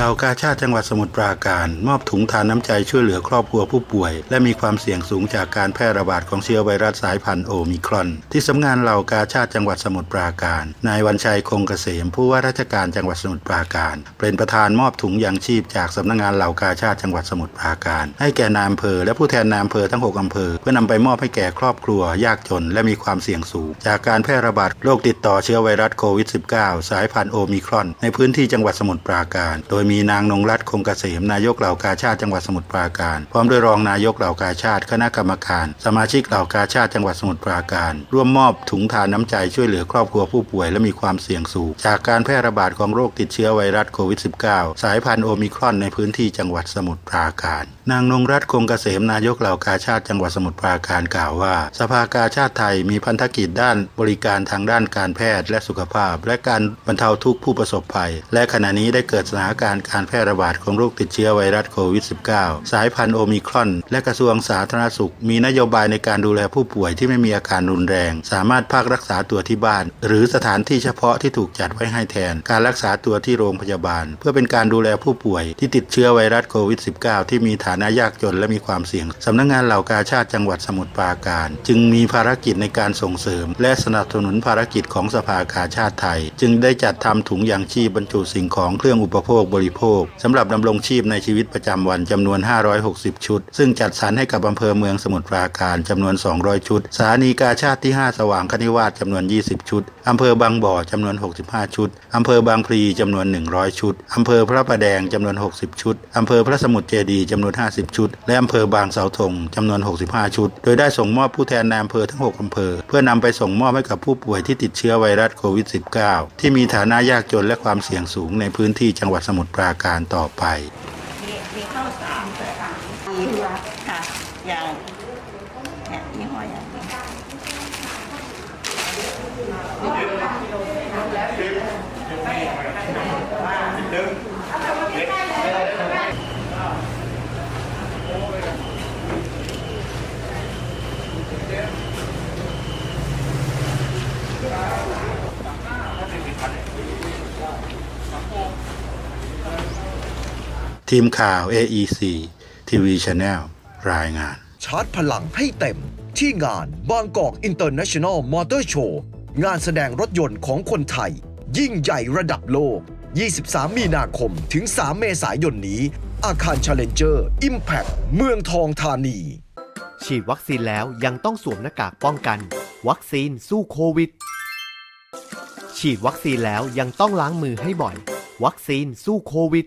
เหล่ากาชาติจังหวัดสมุทรปราการ มอบถุงทานน้ำใจช่วยเหลือครอบครัวผู้ป่วย และมีความเสี่ยงสูงจากการแพร่ระบาดของเชื้อไวรัสสายพันธุ์โอมิครอน ที่สำนักงานเหล่ากาชาติจังหวัดสมุทรปราการ นายวันชัยคงเกษม ผู้ว่าราชการจังหวัดสมุทรปราการ เป็นประธานมอบถุงยางชีพจากสำนักงานเหล่ากาชาติจังหวัดสมุทรปราการ ให้แก่นายอำเภอและผู้แทนนายอำเภอทั้งหกอำเภอ เพื่อนำไปมอบให้แก่ครอบครัวยากจน และมีความเสี่ยงสูง จากการแพร่ระบาดโรคติดต่อเชื้อไวรัสโควิด -19 สายพันธุ์โอมิครอน ในพื้นที่จังหวัดสมุทรปราการ โดยมีนางนงรัตคงเกษมนายกเหล่ากาชาติจังหวัดสมุทรปราการ พร้อมด้วยรองนายกเหล่ากาชาติคณะกรรมการ สมาชิกเหล่ากาชาติจังหวัดสมุทรปราการ ร่วมมอบถุงทานน้ำใจช่วยเหลือครอบครัวผู้ป่วยและมีความเสี่ยงสูง จากการแพร่ระบาดของโรคติดเชื้อไวรัสโควิด -19 สายพันธุ์โอมิครอนในพื้นที่จังหวัดสมุทรปราการนางนงรัตน์คงเกษมนายกเหล่ากาชาติจังหวัดสมุทรปราการกล่าวว่า สภากาชาติไทยมีพันธกิจด้านบริการทางด้านการแพทย์และสุขภาพ และการบรรเทาทุกข์ผู้ประสบภัย และขณะนี้ได้เกิดสถานการณ์การแพร่ระบาดของโรคติดเชื้อไวรัสโควิด -19 สายพันธุ์โอมิครอน และกระทรวงสาธารณสุข มีนโยบายในการดูแลผู้ป่วยที่ไม่มีอาการรุนแรง สามารถพักรักษาตัวที่บ้าน หรือสถานที่เฉพาะที่ถูกจัดไว้ให้แทน การรักษาตัวที่โรงพยาบาล เพื่อเป็นการดูแลผู้ป่วยที่ติดเชื้อไวรัสโควิด -19 ที่มีฐานะยากจนและมีความเสี่ยงสำนักงานเหล่ากาชาติจังหวัดสมุทรปราการ จึงมีภารกิจในการส่งเสริม และสนับสนุนภารกิจของสภากาชาติไทย จึงได้จัดทำถุงยางชีพบรรจุสิ่งของเครื่องอุปโภคบริโภคสำหรับดำรงชีพในชีวิตประจำวันจำนวน 560 ชุด ซึ่งจัดสรรให้กับอำเภอเมืองสมุทรปราการจำนวน 200 ชุดสถานีกาชาติที่ 5 สว่างคณิวาสจำนวน 20 ชุดอำเภอบางบ่อจำนวน 65 ชุดอำเภอบางพลีจำนวน 100 ชุดอำเภอพระประแดงจำนวน 60 ชุดอำเภอพระสมุทรเจดีย์จำนวน50 ชุด และอำเภอบางเสาธงจำนวน 65 ชุด โดยได้ส่งมอบผู้แทนนอำเภอทั้ง 6 อำเภอ เพื่อนำไปส่งมอบให้กับผู้ป่วยที่ติดเชื้อไวรัสโควิด -19 ที่มีฐานะยากจนและความเสี่ยงสูงในพื้นที่จังหวัดสมุทรปราการต่อไป มีมีข้าวสารมีค่ะอย่างเนี่ยยี่ห้ออย่างนี้ ทีมข่าว AEC TV Channel รายงาน ชาร์จพลังให้เต็มที่งานบางกอกอินเตอร์เนชั่นแนลมอเตอร์โชว์งานแสดงรถยนต์ของคนไทย ยิ่งใหญ่ระดับโลก 23 มีนาคมถึง 3 เมษายนนี้ อาคาร Challenger Impact เมืองทองธานี ฉีดวัคซีนแล้วยังต้องสวมหน้ากากป้องกัน วัคซีนสู้โควิด ฉีดวัคซีนแล้วยังต้องล้างมือให้บ่อย วัคซีนสู้โควิด